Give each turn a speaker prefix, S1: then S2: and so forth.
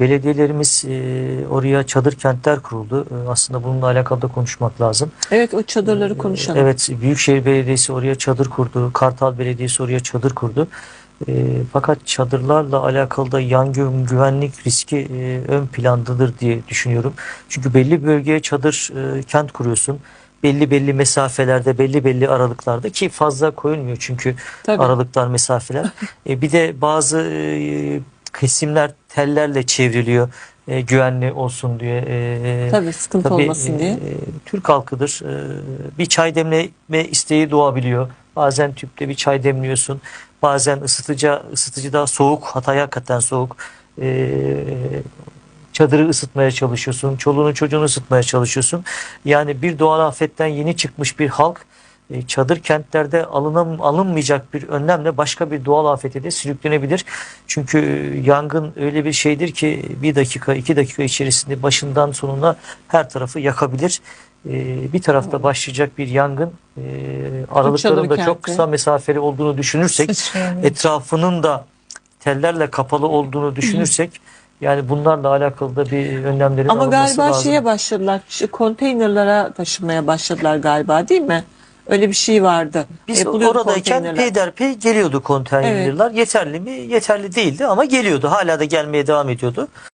S1: Belediyelerimiz e, oraya çadır kentler kuruldu. E, aslında bununla alakalı da konuşmak lazım.
S2: Evet o çadırları konuşalım.
S1: Evet, Büyükşehir Belediyesi oraya çadır kurdu. Kartal Belediyesi oraya çadır kurdu. E, fakat çadırlarla alakalı da yangın güvenlik riski e, ön plandadır diye düşünüyorum. Çünkü belli bir bölgeye çadır e, kent kuruyorsun. Belli belli mesafelerde, belli belli aralıklarda ki fazla koyulmuyor çünkü
S2: Tabii.
S1: aralıklar, mesafeler. E, bir de bazı e, kesimler tellerle çevriliyor e, güvenli olsun diye. E,
S2: Tabii sıkıntı
S1: Tabii,
S2: olmasın diye.
S1: e, Türk halkıdır. E, bir çay demleme isteği doğabiliyor. Bazen tüpte bir çay demliyorsun. Bazen ısıtıcı ısıtıcıda soğuk, Hatay hakikaten soğuk. E, çadırı ısıtmaya çalışıyorsun. Çoluğunu çocuğunu ısıtmaya çalışıyorsun. Yani bir doğal afetten yeni çıkmış bir halk e, çadır kentlerde alınam, alınmayacak bir önlemle başka bir doğal afete de sürüklenebilir. Çünkü yangın öyle bir şeydir ki bir dakika iki dakika içerisinde başından sonuna her tarafı yakabilir. E, bir tarafta başlayacak bir yangın e, aralıkların da çok kısa mesafeli olduğunu düşünürsek etrafının da tellerle kapalı olduğunu düşünürsek yani bunlarla alakalı da bir önlemlerin
S2: Ama
S1: alınması
S2: galiba
S1: lazım.
S2: şeye başladılar. Konteynerlara taşımaya başladılar galiba değil mi? Öyle bir şey vardı.
S1: Biz
S2: E, buluyordu
S1: oradayken
S2: konteynerler.
S1: peyderpey geliyordu konteynerler. Yeterli mi? Yeterli değildi ama geliyordu. Hala da gelmeye devam ediyordu.